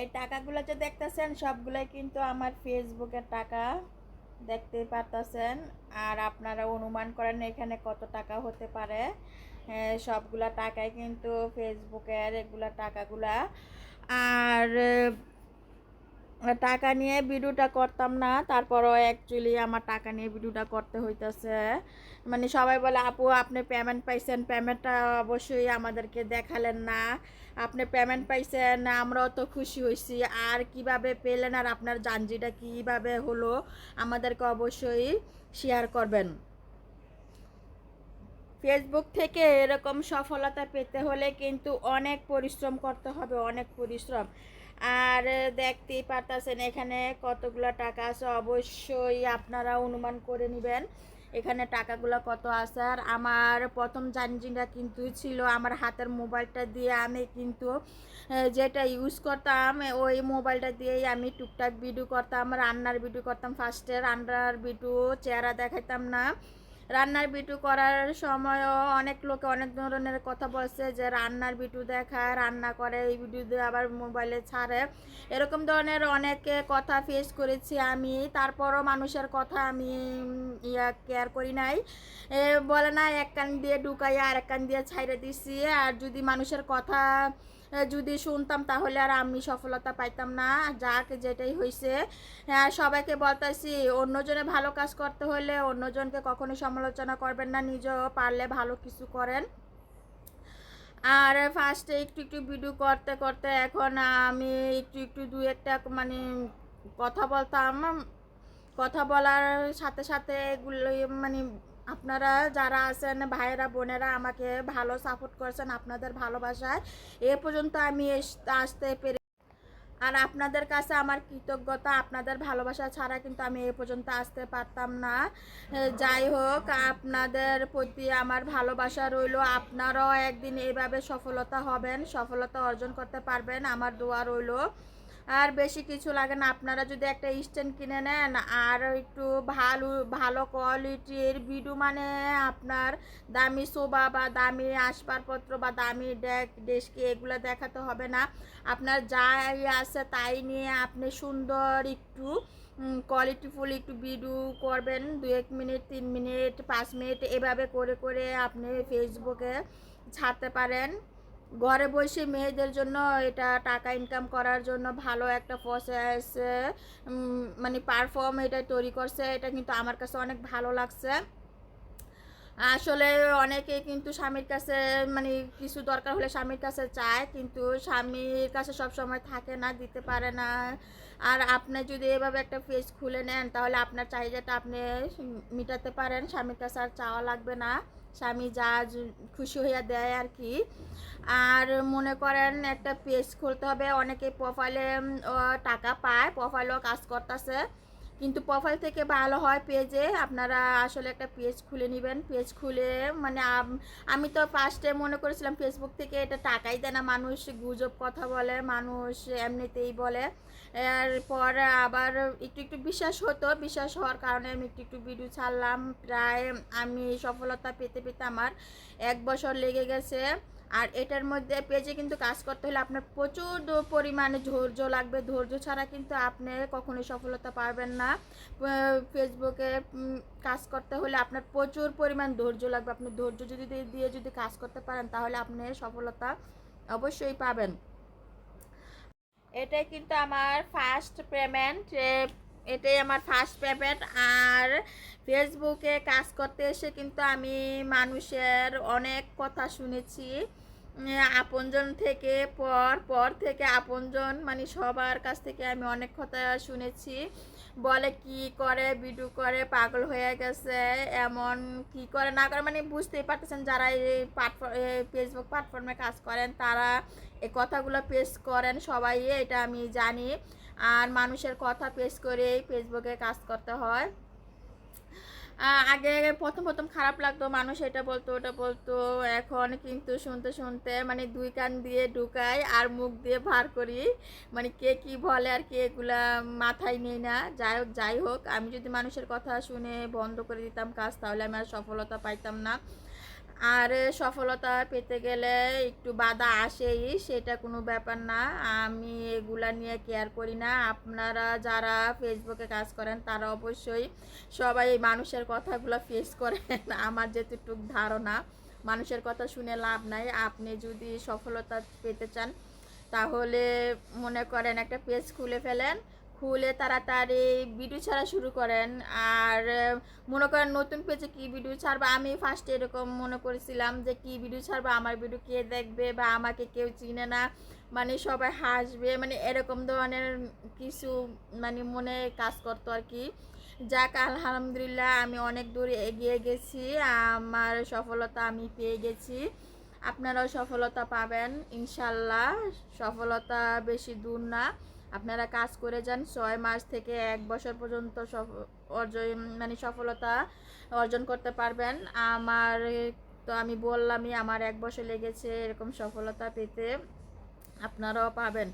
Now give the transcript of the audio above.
এই টাকাগুলো যে দেখতেছেন সবগুলোই কিন্তু আমার ফেসবুকের টাকা। দেখতে পারতেছেন। আর আপনারা অনুমান করেন এখানে কত টাকা হতে পারে। হ্যাঁ, সবগুলা টাকাই কিন্তু ফেসবুকের এগুলা টাকাগুলা। আর টাকা নিয়ে ভিডিওটা করতাম না। তারপরও অ্যাকচুয়ালি আমার টাকা নিয়ে ভিডিওটা করতে হইতেছে। মানে সবাই বলে, আপু, আপনি পেমেন্ট পাইছেন পেমেন্টটা অবশ্যই আমাদেরকে দেখালেন না। আপনি পেমেন্ট পাইছেন, আমরাও তো খুশি হয়েছি আর কীভাবে পেলেন আর আপনার জাঞ্জিটা কীভাবে হলো, আমাদেরকে অবশ্যই শেয়ার করবেন। ফেসবুক থেকে এরকম সফলতা পেতে হলে কিন্তু অনেক পরিশ্রম করতে হবে, অনেক পরিশ্রম। আর দেখতেই পারতেছেন এখানে কতগুলো টাকা আছে, অবশ্যই আপনারা অনুমান করে নেবেন। এখানে টাকাগুলো কত আছে? আর আমার প্রথম জানজিটা কিন্তু ছিল আমার হাতের মোবাইলটা দিয়ে আমি কিন্তু যেটা ইউজ করতাম, ওই মোবাইলটা দিয়েই আমি টুকটাক ভিডিও করতাম, রান্নার ভিডিও করতাম। ফার্স্টে রান্নার ভিডিও চেহারা দেখাইতাম না। রান্নার বিটু করার সময়ও অনেক লোকে অনেক ধরনের কথা বলছে যে রান্নার বিটু দেখায়, রান্না করে, এই ভিডিও দিয়ে আবার মোবাইলে ছাড়ে। এরকম ধরনের অনেকে কথা ফেস করেছি আমি, তারপরও মানুষের কথা আমি ইয়া কেয়ার করি নাই। বলে না, এক কান দিয়ে ঢুকাই আর এক কান দিয়ে ছাইড়ে দিছি। আর যদি মানুষের কথা যদি শুনতাম তাহলে আর আমি সফলতা পাইতাম না, যাক যেটাই হয়েছে হ্যাঁ সবাইকে বলতেছি, অন্যজনে ভালো কাজ করতে হলে অন্যজনকে কখনো সমালোচনা করবেন না নিজেও পারলে ভালো কিছু করেন। আর ফার্স্টে একটু একটু ভিডিও করতে করতে এখন আমি একটু একটু দু একটা মানে কথা বলতাম। কথা বলার সাথে সাথে এগুলো মানে আপনারা যারা আছেন, ভাইয়েরা, বোনেরা আমাকে ভালো সাপোর্ট করছেন আপনাদের ভালোবাসায়। এ পর্যন্ত আমি আসতে পেরে আর আপনাদের কাছে আমার কৃতজ্ঞতা, আপনাদের ভালোবাসা ছাড়া কিন্তু আমি এ পর্যন্ত আসতে পারতাম না। যাই হোক, আপনাদের প্রতি আমার ভালোবাসা রইল। আপনারাও একদিন এইভাবে সফলতা হবেন, সফলতা অর্জন করতে পারবেন। আমার দোয়া রইল। আর বেশি কিছু লাগে না। আপনারা যদি একটা স্ট্যান্ড কিনে নেন, আর একটু ভালো ভালো কোয়ালিটির ভিডিও মানে আপনার দামি শোভা বা দামি আসবাবপত্র বা দামি ডেক ডেস্কি এগুলো দেখাতে হবে না। আপনার যাই আছে তাই নিয়ে আপনি সুন্দর একটু কোয়ালিটিফুল একটু ভিডিও করবেন, দু এক মিনিট তিন মিনিট পাঁচ মিনিট এভাবে করে করে আপনি ফেসবুকে ছাড়তে পারেন। ঘরে বসে মেয়েদের জন্য এটা টাকা ইনকাম করার জন্য ভালো একটা প্রসেস মানে পারফর্ম এটা তৈরি করছে, এটা কিন্তু আমার কাছে অনেক ভালো লাগছে। আসলে অনেকে কিন্তু স্বামীর কাছে মানে কিছু দরকার হলে স্বামীর কাছে চায়, কিন্তু স্বামীর কাছে সব সময় থাকে না, দিতে পারে না। আর আপনি যদি এভাবে একটা পেজ খুলে নেন, তাহলে আপনার চাহিদাটা আপনি মিটাতে পারেন, স্বামীর কাছে আর চাওয়া লাগবে না। স্বামী যা খুশি হইয়া দেয় আর কি। আর মনে করেন একটা পেজ খুলতে হবে, অনেকে প্রোফাইলে টাকা পায় প্রোফাইলও কাজ করতেছে। কিন্তু প্রোফাইল থেকে ভালো হয় পেজে আপনারা আসলে একটা পেজ খুলে নেবেন। পেজ খুলে মানে আমি তো ফার্স্টে মনে করেছিলাম ফেসবুক থেকে এটা টাকাই দেয় না। মানুষ গুজব কথা বলে, মানুষ এমনিতেই বলে। এরপর আবার একটু একটু বিশ্বাস হতো। বিশ্বাস হওয়ার কারণে আমি একটু একটু ভিডিও ছাড়লাম। প্রায় আমি সফলতা পেতে পেতে আমার এক বছর লেগে গেছে। আর এটার মধ্যে পেজে কিন্তু কাজ করতে হলে আপনার প্রচুর পরিমাণে ধৈর্য লাগবে। ধৈর্য ছাড়া কিন্তু আপনি কখনোই সফলতা পারবেন না। ফেসবুকে কাজ করতে হলে আপনার প্রচুর পরিমাণ ধৈর্য লাগবে। আপনি ধৈর্য যদি দিয়ে যদি কাজ করতে পারেন, তাহলে আপনি সফলতা অবশ্যই পাবেন। এটাই কিন্তু আমার ফার্স্ট পেমেন্ট এটাই আমার ফার্স্ট পেমেন্ট আর ফেসবুকে কাজ করতে এসে কিন্তু আমি মানুষের অনেক কথা শুনেছি। আপনজন থেকে পর পর থেকে আপনজন মানে সবার কাছ থেকে আমি অনেক কথা শুনেছি। বলে কি করে ভিডিও করে, পাগল হয়ে গেছে, এমন কি করে না করে মানে বুঝতেই পারতেছেন যারা এই প্ল্যাটফর্ম ফেসবুক প্ল্যাটফর্মে কাজ করেন, তারা এই কথাগুলো পেশ করেন, সবাই এটা আমি জানি। আর মানুষের কথা পেশ করেই ফেসবুকে কাজ করতে হয়। আগে প্রথম প্রথম খারাপ লাগতো, মানুষ এটা বলতো, ওটা বলতো, এখন কিন্তু শুনতে শুনতে মানে দুই কান দিয়ে ঢুকাই আর মুখ দিয়ে ভার করি। মানে কে কি বলে আর কে এগুলা মাথায় নেই না। যাই হোক যাই হোক, আমি যদি মানুষের কথা শুনে বন্ধ করে দিতাম কাজ, তাহলে আমি আর সফলতা পাইতাম না। আর সফলতা পেতে গেলে একটু বাধা আসেই, সেটা কোনো ব্যাপার না। আমি এগুলা নিয়ে কেয়ার করি না। আপনারা যারা ফেসবুকে কাজ করেন, তারা অবশ্যই সবাই এই মানুষের কথাগুলো ফেস করেন। আমার যেটুক ধারণা, মানুষের কথা শুনে লাভ নাই। আপনি যদি সফলতা পেতে চান, তাহলে মনে করেন একটা পেজ খুলে ফেলেন। খুলে তাড়াতাড়ি ভিডিও ছাড়া শুরু করেন। আর মনে করেন নতুন পেজে কি ভিডিও ছাড়বা? আমি ফার্স্টে এরকম মনে করেছিলাম যে কি ভিডিও ছাড়বা? আমার ভিডিও কে দেখবে বা আমাকে কেউ চিনে না? মানে সবাই হাসবে। মানে এরকম ধরনের কিছু মানে মনে কাজ করতো আর কি। যাক, আলহামদুলিল্লাহ আমি অনেক দূর এগিয়ে গেছি। আমার সফলতা আমি পেয়ে গেছি। আপনারাও সফলতা পাবেন। ইনশাল্লাহ সফলতা বেশি দূর না। আপনারা কাজ করে যান। ছয় মাস থেকে এক বছর পর্যন্ত মানে সফলতা অর্জন করতে পারবেন। আমার তো আমি বললামই, আমার এক বছর লেগেছে এরকম সফলতা পেতে। আপনারাও পাবেন।